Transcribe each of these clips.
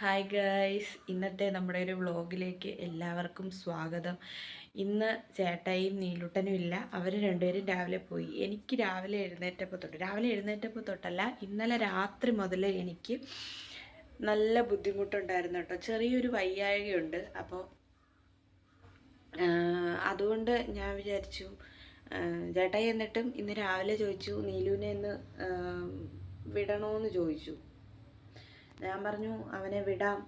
Hi guys ഇന്നത്തെ നമ്മുടെ ഒരു വ്ളോഗിലേക്ക് എല്ലാവർക്കും സ്വാഗതം. ഇന്ന് ചേട്ടായും നീലുട്ടനും ഇല്ല. അവർ രണ്ടുപേരും രാവിലെ പോയി. എനിക്ക് രാവിലെ എഴുന്നേറ്റപ്പോൾ തൊട്ട് രാവിലെ എഴുന്നേറ്റപ്പോൾ തൊട്ടല്ല ഇന്നലെ രാത്രി മുതൽ എനിക്ക് നല്ല ബുദ്ധിമുട്ടുണ്ടായിരുന്നു കേട്ടോ. ചെറിയൊരു വയ്യായകയുണ്ട്. അപ്പോൾ അതുകൊണ്ട് ഞാൻ വിചാരിച്ചു ചേട്ടായി എന്നിട്ടും ഇന്ന് രാവിലെ ചോദിച്ചു നീലുവിനെ ഇന്ന് വിടണമെന്ന് ചോദിച്ചു. ഞാൻ പറഞ്ഞു അവനെ വിടാം.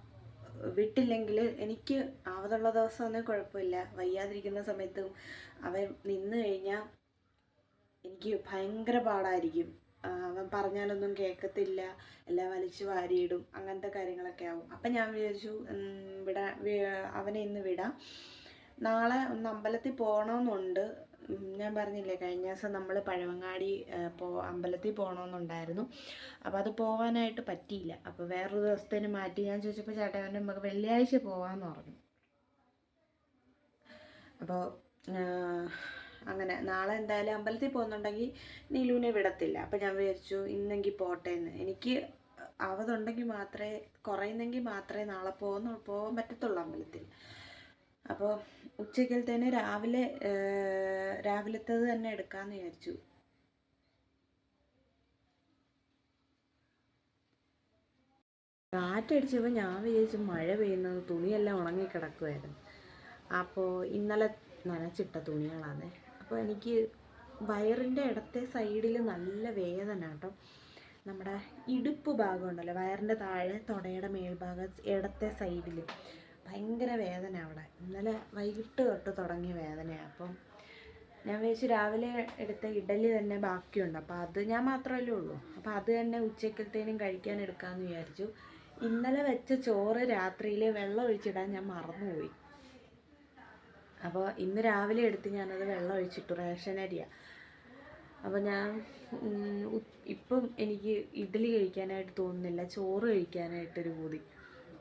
വിട്ടില്ലെങ്കിൽ എനിക്ക് ആവതുള്ള ദിവസം ഒന്നും കുഴപ്പമില്ല. വയ്യാതിരിക്കുന്ന സമയത്തും അവൻ നിന്ന് കഴിഞ്ഞാൽ എനിക്ക് ഭയങ്കര പാടായിരിക്കും. അവൻ പറഞ്ഞാലൊന്നും കേൾക്കത്തില്ല എല്ലാം വലിച്ചു വാരിയിടും. അങ്ങനത്തെ കാര്യങ്ങളൊക്കെ ആവും. അപ്പം ഞാൻ വിചാരിച്ചു വിടാ അവനെ ഇന്ന് വിടാം. നാളെ ഒന്ന് അമ്പലത്തിൽ പോകണമെന്നുണ്ട് ഞാൻ പറഞ്ഞില്ലേ കഴിഞ്ഞ ദിവസം നമ്മൾ പഴവങ്ങാടി പോ അമ്പലത്തിൽ പോകണമെന്നുണ്ടായിരുന്നു അപ്പോൾ അത് പോകാനായിട്ട് പറ്റിയില്ല. അപ്പോൾ വേറൊരു ദിവസത്തേന് മാറ്റി ഞാൻ ചോദിച്ചപ്പോൾ ചേട്ടൻ നമുക്ക് വെള്ളിയാഴ്ച പോകാമെന്ന് പറഞ്ഞു. അപ്പോൾ അങ്ങനെ നാളെ എന്തായാലും അമ്പലത്തിൽ പോകുന്നുണ്ടെങ്കിൽ നീലുവിനെ വിടത്തില്ല. അപ്പോൾ ഞാൻ വിചാരിച്ചു ഇന്നെങ്കിൽ പോട്ടെ എന്ന് എനിക്ക് അവതുണ്ടെങ്കിൽ മാത്രമേ കുറയുന്നെങ്കിൽ മാത്രമേ നാളെ പോകുന്നു പോകാൻ പറ്റത്തുള്ളൂ അമ്പലത്തിൽ. അപ്പോൾ തന്നെ രാവിലെ രാവിലത്തേത് തന്നെ എടുക്കാമെന്ന് വിചാരിച്ചു. കാറ്റടിച്ചപ്പോൾ ഞാൻ വിചാരിച്ചു മഴ പെയ്യുന്നത് തുണിയെല്ലാം ഉണങ്ങി കിടക്കുമായിരുന്നു അപ്പോൾ ഇന്നലെ നനച്ചിട്ട തുണികളാണ് അപ്പോൾ എനിക്ക് വയറിന്റെ ഇടത്തെ സൈഡിൽ നല്ല വേദന കേട്ടോ. നമ്മുടെ ഇടുപ്പ് ഭാഗം ഉണ്ടല്ലോ വയറിന്റെ താഴെ തുടയുടെ മേൽഭാഗം ഇടത്തെ സൈഡിൽ ഭയങ്കര വേദന അവിടെ. ഇന്നലെ വൈകിട്ട് തൊട്ട് തുടങ്ങിയ വേദനയാണ് അപ്പം ഞാൻ വിചാരിച്ചു രാവിലെ എടുത്ത ഇഡലി തന്നെ ബാക്കിയുണ്ട്. അപ്പോൾ അത് ഞാൻ മാത്രമല്ലേ ഉള്ളൂ. അപ്പോൾ അത് തന്നെ ഉച്ചക്കലത്തേനും കഴിക്കാൻ എടുക്കാമെന്ന് വിചാരിച്ചു. ഇന്നലെ വെച്ച ചോറ് രാത്രിയിൽ വെള്ളം ഒഴിച്ചിടാൻ ഞാൻ മറന്നുപോയി. അപ്പോൾ ഇന്ന് രാവിലെ എടുത്ത് ഞാനത് വെള്ളം ഒഴിച്ചിട്ടു. റേഷൻ അരിയാണ് അപ്പോൾ ഞാൻ ഇപ്പം എനിക്ക് ഇഡ്ഡലി കഴിക്കാനായിട്ട് തോന്നുന്നില്ല. ചോറ് കഴിക്കാനായിട്ടൊരു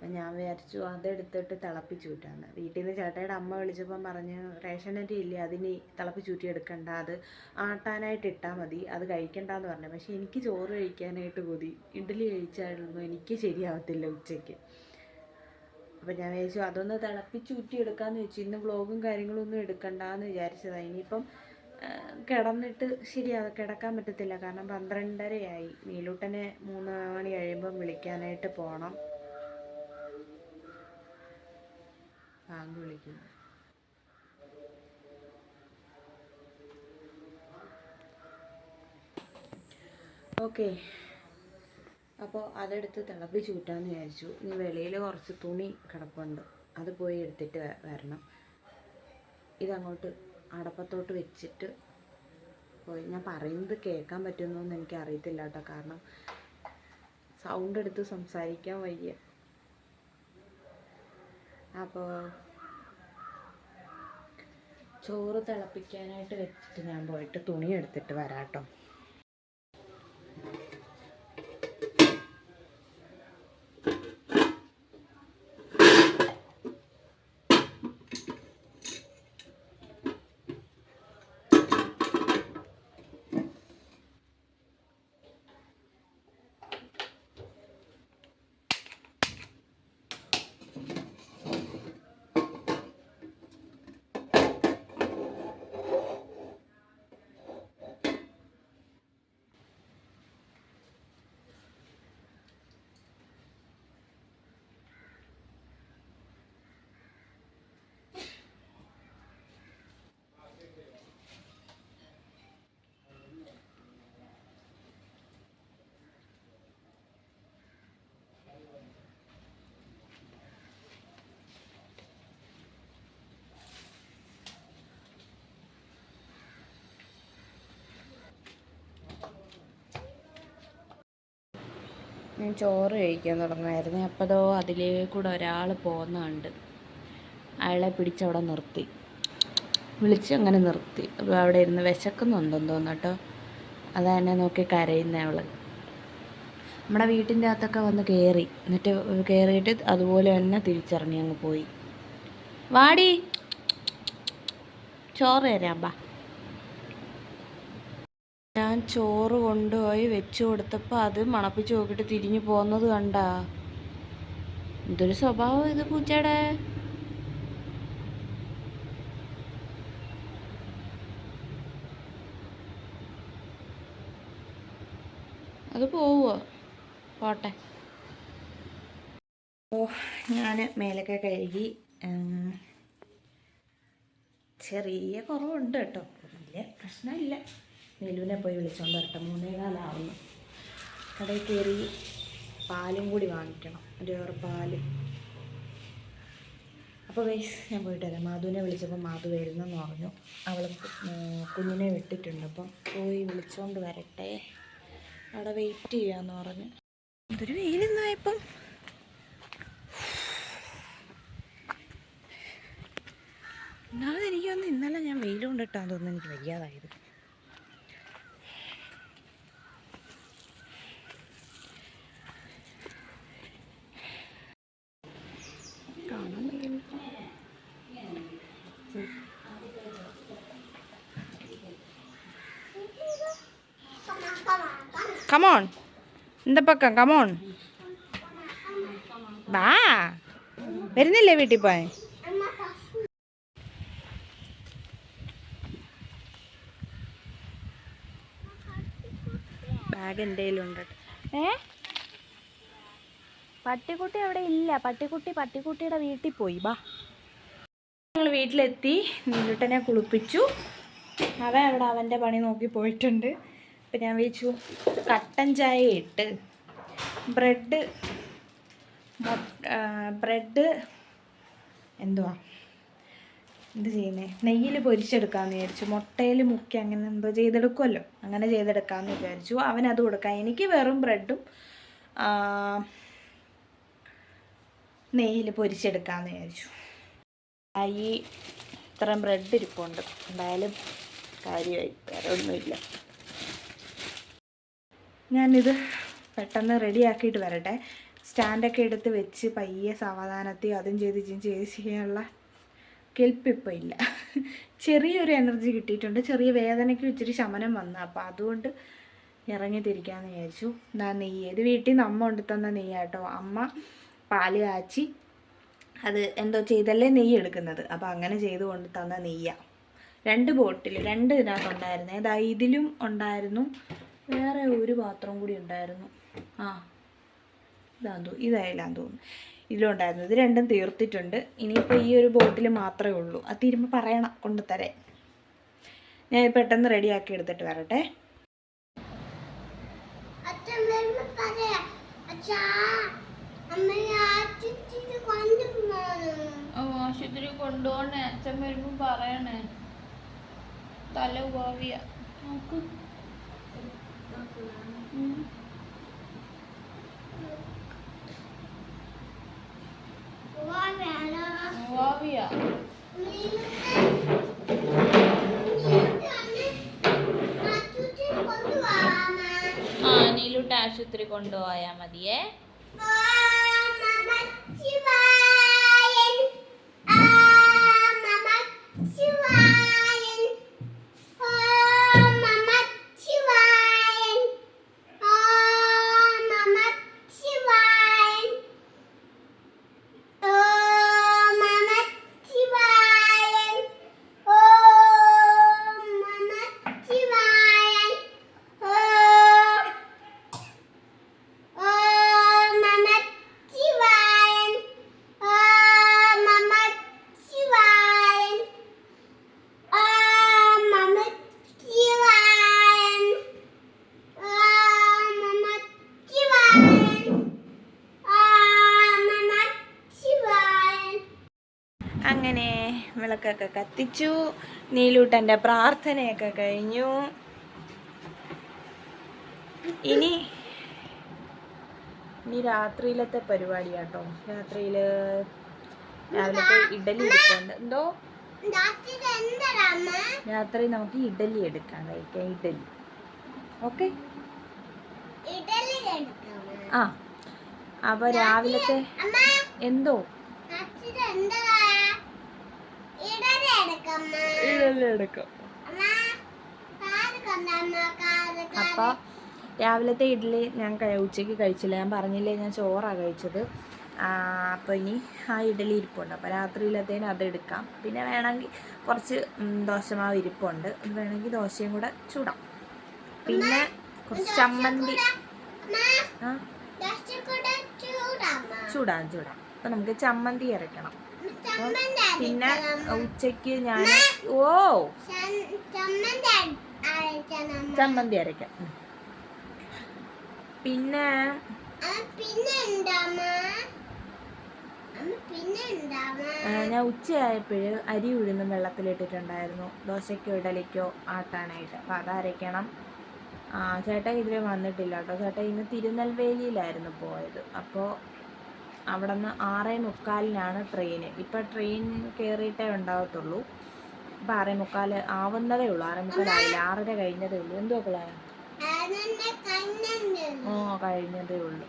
കൂടി ഞാൻ വിചാരിച്ചു അതെടുത്തിട്ട് തിളപ്പിച്ച് ഊറ്റാന്ന്. വീട്ടിൽ നിന്ന് ചേട്ടയുടെ അമ്മ വിളിച്ചപ്പം പറഞ്ഞു റേഷൻ അരി ഇല്ലേ അതിന് തിളപ്പിച്ചൂറ്റി എടുക്കണ്ട. അത് ആട്ടാനായിട്ട് ഇട്ടാൽ മതി. അത് കഴിക്കണ്ടെന്ന് പറഞ്ഞു. പക്ഷേ എനിക്ക് ചോറ് കഴിക്കാനായിട്ട് കൊതി. ഇഡ്ഡലി കഴിച്ചായിരുന്നു. എനിക്ക് ശരിയാവത്തില്ല ഉച്ചയ്ക്ക്. അപ്പം ഞാൻ വിചാരിച്ചു അതൊന്ന് തിളപ്പിച്ചൂറ്റി എടുക്കാമെന്ന് വെച്ചു. ഇന്ന് വ്ളോഗും കാര്യങ്ങളും ഒന്നും എടുക്കണ്ടെന്ന് വിചാരിച്ചതാണ് ഇനിയിപ്പം കിടന്നിട്ട് ശരിയാ കിടക്കാൻ പറ്റത്തില്ല. കാരണം പന്ത്രണ്ടരയായി. നീലൂട്ടനെ മൂന്ന് മണി കഴിയുമ്പം വിളിക്കാനായിട്ട് പോകണം ബാങ്ക് വിളിക്കുന്നു ഓക്കെ. അപ്പോൾ അതെടുത്ത് തിളപ്പിച്ച് കൂട്ടാമെന്ന് വിചാരിച്ചു. ഇനി വെളിയിൽ കുറച്ച് തുണി കിടപ്പുണ്ട്. അത് പോയി എടുത്തിട്ട് വരണം. ഇതങ്ങോട്ട് അടപ്പത്തോട്ട് വെച്ചിട്ട് പോയി. ഞാൻ പറയുന്നത് കേൾക്കാൻ പറ്റുന്നോന്ന് എനിക്ക് അറിയത്തില്ല കേട്ടോ കാരണം സൗണ്ട് എടുത്ത് സംസാരിക്കാൻ വയ്യ. അപ്പോൾ ചോറ് തിളപ്പിക്കാനായിട്ട് വെച്ചിട്ട് ഞാൻ പോയിട്ട് തുണി എടുത്തിട്ട് വരാം കേട്ടോ ഞാൻ ചോറ് കഴിക്കാൻ തുടങ്ങുമായിരുന്നു. അപ്പോഴോ അതിലേ കൂടെ ഒരാൾ പോകുന്ന കണ്ട് അയാളെ പിടിച്ചവിടെ നിർത്തി. വിളിച്ച് അങ്ങനെ നിർത്തി. അപ്പോൾ അവിടെ ഇരുന്ന് വിശക്കുന്നുണ്ടെന്ന് തോന്നുന്നു കേട്ടോ. അതാ എന്നെ നോക്കി കരയുന്ന അവൾ നമ്മുടെ വീട്ടിന്റെ അകത്തൊക്കെ വന്ന് കയറി എന്നിട്ട് കയറിയിട്ട് അതുപോലെ തന്നെ തിരിച്ചറിഞ്ഞ് അങ്ങ് പോയി. വാടി. ചോറ് തരാം ബാ. ഞാൻ ചോറ് കൊണ്ടുപോയി വെച്ച് കൊടുത്തപ്പോൾ അത് മണപ്പിച്ച് നോക്കിയിട്ട് തിരിഞ്ഞു പോകുന്നത് കണ്ടോ. എന്തൊരു സ്വഭാവം ഇത് പൂച്ചയുടെ അത് പോവോ പോട്ടെ. ഓ ഞാൻ മേലൊക്കെ കഴുകി ചെറിയ കുറവുണ്ട് കേട്ടോ. വലിയ പ്രശ്നമില്ല. നെലുവിനെ പോയി വിളിച്ചോണ്ട് വരട്ടെ. മൂന്നേ കാലാവുന്നു. കടയിൽ കയറി പാലും കൂടി വാങ്ങിക്കണം. ഒരു വേറെ പാൽ. അപ്പോൾ വൈസ് ഞാൻ പോയിട്ട് വരാം. മാധുവിനെ വിളിച്ചപ്പോൾ മാധു വരുന്നെന്ന് പറഞ്ഞു. അവൾ കുഞ്ഞിനെ വിട്ടിട്ടുണ്ട്. അപ്പം പോയി വിളിച്ചോണ്ട് വരട്ടെ. അവിടെ വെയിറ്റ് ചെയ്യാന്ന് പറഞ്ഞു. എന്തൊരു വെയിലെന്നായപ്പം. എന്നാലും ഒന്നാമത് എനിക്ക് തോന്നുന്നു ഇന്നലെ ഞാൻ വെയിൽ കൊണ്ടിട്ടാന്ന് തോന്നുന്നു. എനിക്ക് വയ്യാതായത്. കമോൺ എന്താ പക്കം കമോൺ ബാ വരുന്നില്ലേ വീട്ടിൽ പോയി ബാഗ് എന്റെ കയ്യിലുണ്ട് ഏ? പട്ടിക്കുട്ടി അവിടെ ഇല്ല. പട്ടിക്കുട്ടി പട്ടിക്കുട്ടിയുടെ വീട്ടിൽ പോയി. ബാ ഞങ്ങൾ വീട്ടിലെത്തി. നീലുട്ടനെ കുളിപ്പിച്ചു. അവൻ അവിടെ അവന്റെ പണി നോക്കി പോയിട്ടുണ്ട്. അപ്പം ഞാൻ വിളിച്ചു. കട്ടൻ ചായ ഇട്ട് ബ്രെഡ് ബ്രെഡ് എന്തുവാ? എന്ത് ചെയ്യുന്നേ? നെയ്യിൽ പൊരിച്ചെടുക്കാമെന്ന് വിചാരിച്ചു. മുട്ടയിൽ മുക്കി അങ്ങനെ എന്തോ ചെയ്തെടുക്കുമല്ലോ അങ്ങനെ ചെയ്തെടുക്കാമെന്ന് വിചാരിച്ചു. അവനത് കൊടുക്കാം എനിക്ക് വെറും ബ്രെഡും നെയ്യിൽ പൊരിച്ചെടുക്കാമെന്ന് വിചാരിച്ചു. ഈ ഇത്രയും ബ്രെഡ് ഇരിപ്പുണ്ട്. എന്തായാലും കാര്യമായി വേറെ ഒന്നുമില്ല. ഞാനിത് പെട്ടെന്ന് റെഡിയാക്കിയിട്ട് വരട്ടെ. സ്റ്റാൻഡൊക്കെ എടുത്ത് വെച്ച് പയ്യെ സാവധാനത്തിൽ അതും ചെയ്ത് ഇതും ചെയ്ത് ചെയ്യാനുള്ള കെൽപ്പിപ്പോൾ ഇല്ല. ചെറിയൊരു എനർജി കിട്ടിയിട്ടുണ്ട്. ചെറിയ വേദനയ്ക്ക് ഇച്ചിരി ശമനം വന്നു. അപ്പോൾ അതുകൊണ്ട് ഇറങ്ങി തിരിക്കാമെന്ന് വിചാരിച്ചു. എന്നാൽ നെയ്യ്. ഇത് വീട്ടിൽ നിന്ന് അമ്മ കൊണ്ടു തന്ന നെയ്യാട്ടോ അമ്മ പാൽ കാച്ചി അത് എന്തോ ചെയ്തല്ലേ നെയ്യ് എടുക്കുന്നത്. അപ്പോൾ അങ്ങനെ ചെയ്ത് കൊണ്ട് തന്ന നെയ്യാണ് രണ്ട് ബോട്ടിൽ രണ്ട് ഇതിനകത്തുണ്ടായിരുന്നേ ഏതാ ഇതിലും ഉണ്ടായിരുന്നു. വേറെ ഒരു പാത്രം കൂടി ഉണ്ടായിരുന്നു. ആ ഇതാന്ന് തോന്നുന്നു ഇതായാലാന്ന് തോന്നുന്നു. ഇതിലുണ്ടായിരുന്നു. ഇത് രണ്ടും തീർത്തിട്ടുണ്ട്. ഇനിയിപ്പോൾ ഈ ഒരു ബോട്ടിൽ മാത്രമേ ഉള്ളൂ. അത് തീരുമ്പോൾ പറയണം കൊണ്ടുതരാൻ. ഞാൻ പെട്ടെന്ന് റെഡിയാക്കി എടുത്തിട്ട് വരട്ടെ. അച്ഛൻ വരുമ്പോ പറയാ. അച്ഛാ അമ്മയെ ആറ്റിച്ചിട്ട് കൊണ്ടുപോകണം. ഓ ആശുപത്രി കൊണ്ടുപോകണേ. അച്ഛൻ വരുമ്പോൾ പറയണേ. തല ഉപാവിയ. നോക്ക്. ആ നീലൂട്ട് ആശുപത്രി കൊണ്ടുപോയാ മതിയേ. ഓം കത്തിച്ചു നീലൂട്ടന്റെ പ്രാർത്ഥനയൊക്കെ കഴിഞ്ഞു. ഇനി ഇനി രാത്രിയിലത്തെ പരിപാടിയാട്ടോ. രാത്രിയിൽ രാവിലത്തെ ഇഡലി എടുക്കുന്നുണ്ട് എന്തോ? രാത്രി നമുക്ക് ഇഡലി എടുക്കാം. കഴിക്കാം ഇഡലി. ഓക്കെ? ആ. അപ്പൊ രാവിലത്തെ എന്തോ എന്താ? എടുക്കാം. അപ്പോൾ രാവിലത്തെ ഇഡ്ഡലി ഞാൻ ഉച്ചയ്ക്ക് ഉച്ചയ്ക്ക് കഴിച്ചില്ല. ഞാൻ പറഞ്ഞില്ലേ ഞാൻ ചോറാണ് കഴിച്ചത്. അപ്പോൾ ഇനി ആ ഇഡലി ഇരിപ്പുണ്ട്. അപ്പോൾ രാത്രിയിലത്തേനും അത് എടുക്കാം. പിന്നെ വേണമെങ്കിൽ കുറച്ച് ദോശമാവ് ഇരിപ്പുണ്ട്. അത് വേണമെങ്കിൽ ദോശയും കൂടെ ചൂടാം. പിന്നെ കുറച്ച് ചമ്മന്തി. ചൂടാം ചൂടാം. അപ്പോൾ നമുക്ക് ചമ്മന്തി ചമ്മന്തി പിന്നെ ഉച്ചയ്ക്ക് ഞാൻ ഓ. ചമ്മന്തി അരക്കാം. പിന്നെ ഞാൻ ഉച്ചയായപ്പോഴ് അരി ഉഴുന്നും വെള്ളത്തിലിട്ടിട്ടുണ്ടായിരുന്നു ദോശയ്ക്കോ ഇടലിക്കോ ആട്ടാനായിട്ട്. അപ്പോൾ അത് അരയ്ക്കണം. ആ ചേട്ടൻ ഇതിൽ വന്നിട്ടില്ല കേട്ടോ. ചേട്ടൻ ഇന്ന് തിരുനെൽവേലിയിലായിരുന്നു പോയത്. അപ്പോൾ അവിടെ നിന്ന് ആറേ മുക്കാലിനാണ് ട്രെയിൻ ഇപ്പോൾ ട്രെയിൻ കയറിയിട്ടേ ഉണ്ടാവത്തുള്ളൂ. ഇപ്പം ആറേ മുക്കാൽ ആവുന്നതേ ഉള്ളൂ. ആറേ മുക്കാലായില്ല? ആറര കഴിഞ്ഞതേ ഉള്ളൂ. എന്തോ പിള്ളേ അതെന്നെ കണ്ണുണ്ട് ഓ കഴിഞ്ഞതേ ഉള്ളൂ.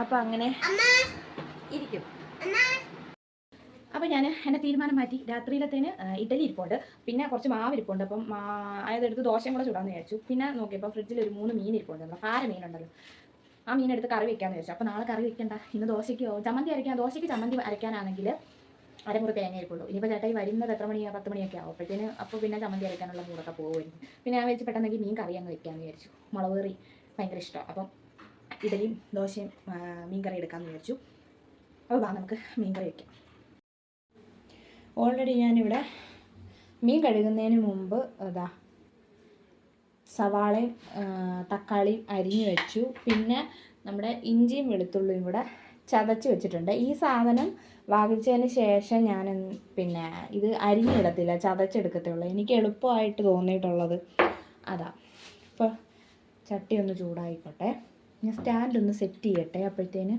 അപ്പം അങ്ങനെ ഇരിക്കും. അപ്പോൾ ഞാൻ എന്റെ തീരുമാനം മാറ്റി. രാത്രിയിലത്തേന് ഇഡലി ഇരിപ്പുണ്ട്. പിന്നെ കുറച്ച് മാവ് ഇരിപ്പുണ്ട്. അപ്പം അതായത് എടുത്ത് ദോശയും കൂടെ ചൂടാന്ന് വിചാരിച്ചു. പിന്നെ നോക്കിയപ്പോൾ ഫ്രിഡ്ജിൽ ഒരു മൂന്ന് മീൻ ഇരിപ്പുണ്ട്. നമ്മുടെ പാര മീനുണ്ടല്ലോ. ആ മീൻ എടുത്ത് കറി വെക്കാമെന്ന് വിചാരിച്ചു. അപ്പോൾ നാളെ കറി വെക്കണ്ട. ഇന്ന് ദോശയ്ക്ക് ചമ്മന്തി അരയ്ക്കാൻ ദോശയ്ക്ക് ചമ്മന്തി അരയ്ക്കാനാണെങ്കിൽ അരമുറി തേങ്ങ ഇരിപ്പുള്ളൂ ഇനിയിപ്പോൾ ചേട്ടായി വരുന്നത് എത്ര മണിയാ? പത്ത് മണിയൊക്കെ ആവും. അപ്പോഴത്തേന് അപ്പോൾ പിന്നെ ചമ്മന്തി അരയ്ക്കാനുള്ള മൂടൊക്കെ പോകുമായിരുന്നു പിന്നെ ഞാൻ വെച്ച് പെട്ടെന്നെങ്കിൽ മീൻ കറി അങ്ങ് വെക്കാമെന്ന് വിചാരിച്ചു. മുളക് കറി ഭയങ്കര ഇഷ്ടമാണ് അപ്പം ഇഡലിയും ദോശയും മീൻ കറി എടുക്കാമെന്ന് വിചാരിച്ചു. അപ്പോൾ വാ നമുക്ക് മീൻ കറി വെക്കാം. ഓൾറെഡി ഞാനിവിടെ മീൻ കഴുകുന്നതിന് മുമ്പ് അതാ സവാളയും തക്കാളിയും അരിഞ്ഞു വെച്ചു. പിന്നെ നമ്മുടെ ഇഞ്ചിയും വെളുത്തുള്ളിയും കൂടെ ചതച്ച് വെച്ചിട്ടുണ്ട്. ഈ സാധനം വാങ്ങിച്ചതിന് ശേഷം ഞാൻ പിന്നെ ഇത് അരിഞ്ഞിടത്തില്ല ചതച്ചെടുക്കത്തുള്ളൂ. എനിക്ക് എളുപ്പമായിട്ട് തോന്നിയിട്ടുള്ളത് അതാ. ഇപ്പോൾ ചട്ടി ഒന്ന് ചൂടായിക്കോട്ടെ. ഞാൻ സ്റ്റാൻഡ് ഒന്ന് സെറ്റ് ചെയ്യട്ടെ അപ്പോഴത്തേന്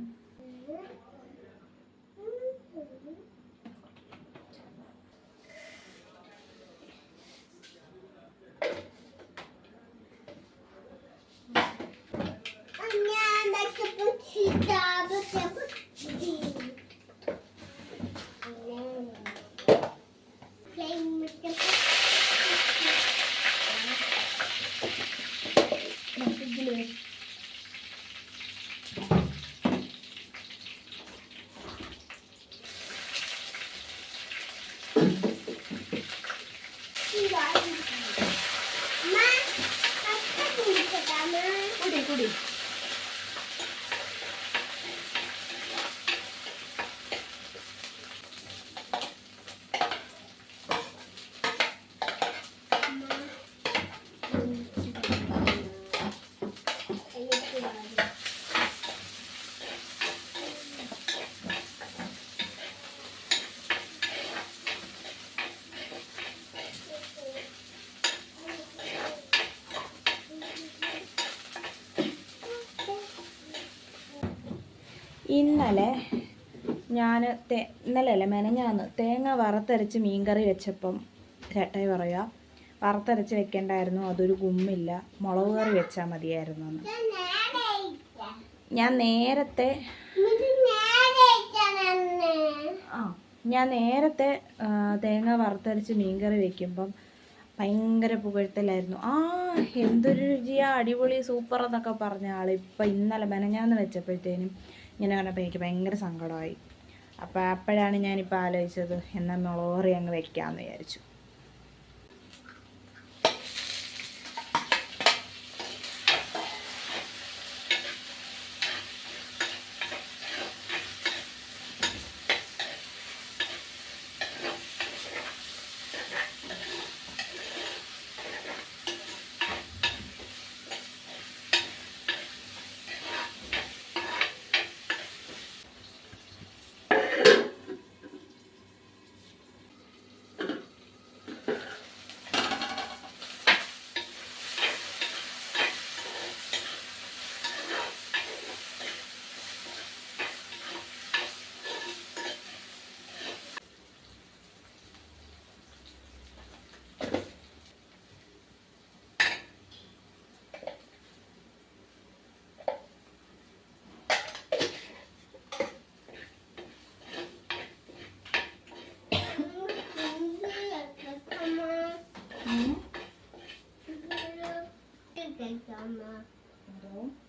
ഞാൻ ദോശ ചൂടാ ദോശ ഫ്ലെയിം വിട്ട് അമ്മ പച്ച കുടിക്കട്ടാമ്മ കുടി കുടി ഇന്നലെ ഞാൻ തേ ഇന്നലെ അല്ലേ മെനഞ്ഞാന്ന് തേങ്ങ വറുത്തരച്ച് മീൻകറി വെച്ചപ്പം ചേട്ടായി പറയുക വറുത്തരച്ച് വെക്കേണ്ടായിരുന്നു അതൊരു ഗുമ്മില്ല മുളക് കറി വെച്ചാൽ മതിയായിരുന്നു എന്ന്. ഞാൻ നേരെ ഞാൻ നേരത്തെ ആ ഞാൻ നേരത്തെ തേങ്ങ വറുത്തരച്ച് മീൻകറി വെക്കുമ്പം ഭയങ്കര പുകഴ്ത്തലായിരുന്നു. ആ എന്തൊരു രുചിയാ അടിപൊളി സൂപ്പർ എന്നൊക്കെ പറഞ്ഞ ആൾ ഇപ്പം ഇന്നലെ മെനഞ്ഞാന്ന് വെച്ചപ്പോഴത്തേനും ഇങ്ങനെ പറഞ്ഞപ്പോൾ എനിക്ക് ഭയങ്കര സങ്കടമായി. അപ്പോൾ അപ്പോഴാണ് ഞാനിപ്പോൾ ആലോചിച്ചത് എന്നാൽ മുളകറി അങ്ങ് വെക്കാമെന്ന് വിചാരിച്ചു അമ്മ, ഇത് കഴിക്കാമ്മ.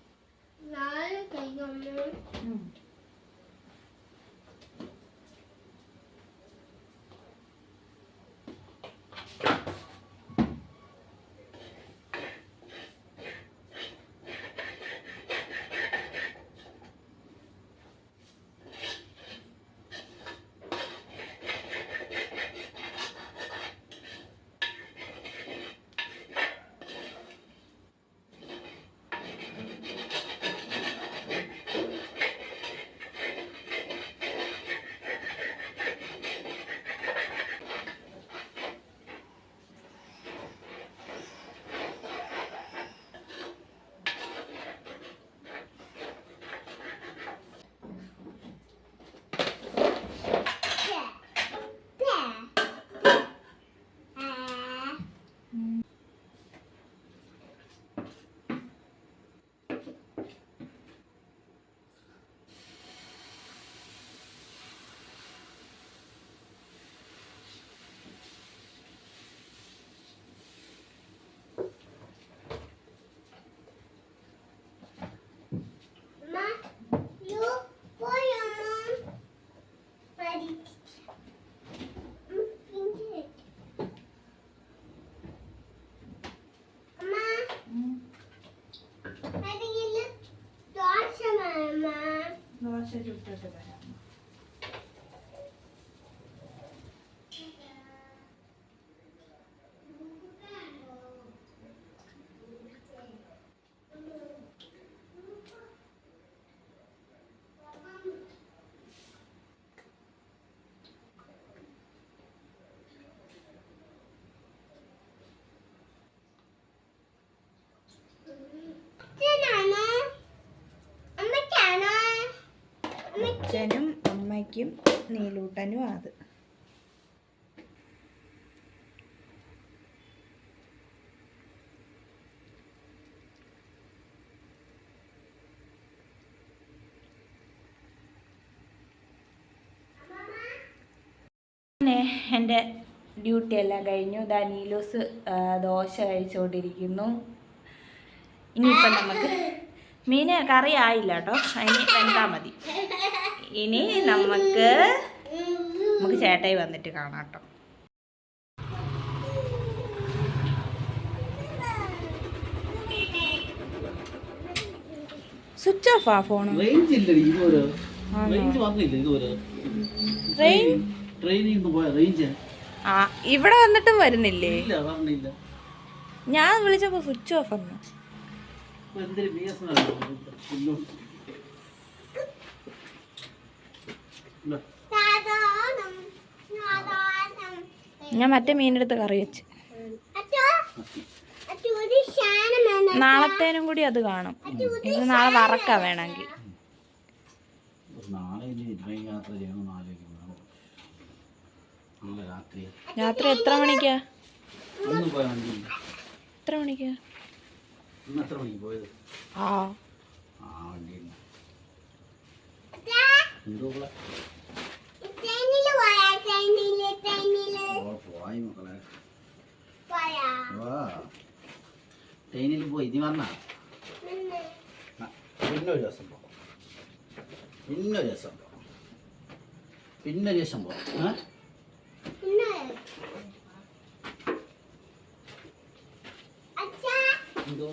ദോശ ചുട്ടിട്ട് അച്ഛനും അമ്മയ്ക്കും നീലൂട്ടനും അത്. എന്റെ ഡ്യൂട്ടി എല്ലാം കഴിഞ്ഞു. ദാ നീലൂസ് ആ, ദോശ കഴിച്ചുകൊണ്ടിരിക്കുന്നു ഇനിയിപ്പം നമുക്ക് മീന് കറി ആയില്ല കേട്ടോ. അതിന് വെന്താൽ മതി. ഇനി നമുക്ക് നമുക്ക് ചേട്ടായി വന്നിട്ട് കാണാം കേട്ടോ. സ്വിച്ച് ഓഫ് ആ ഫോൺ ഇവിടെ വന്നിട്ടും വരുന്നില്ലേ? ഞാൻ വിളിച്ചപ്പോ സ്വിച്ച് ഓഫ് ആണ് ഇപ്പൊ എന്തൊരു ബി എസ് എൻ സാധാനം സാധാനം ഞാൻ മറ്റേ മീനെടുത്ത് കറി വെച്ച്. നാളത്തേനും കൂടി അത് കാണും. ഇത് നാളെ വറക്ക വേണമെങ്കിൽ. രാത്രി. എത്ര മണിക്കാ? എത്ര മണിക്കാ? ഇന്ന് ആ ആ വണ്ടിയില്ല അച്ഛാ എന്തോ ഇവിടെ ട്രെയിനിൽ പോയാ മക്കളെ. ട്രെയിനിൽ പോയി ഇനി വന്നാ? പിന്നൊരു ദിവസം പോകാം. പിന്നൊരു ദിവസം പോകാം. പിന്നൊരു ദിവസം പോകാം. എന്തോ?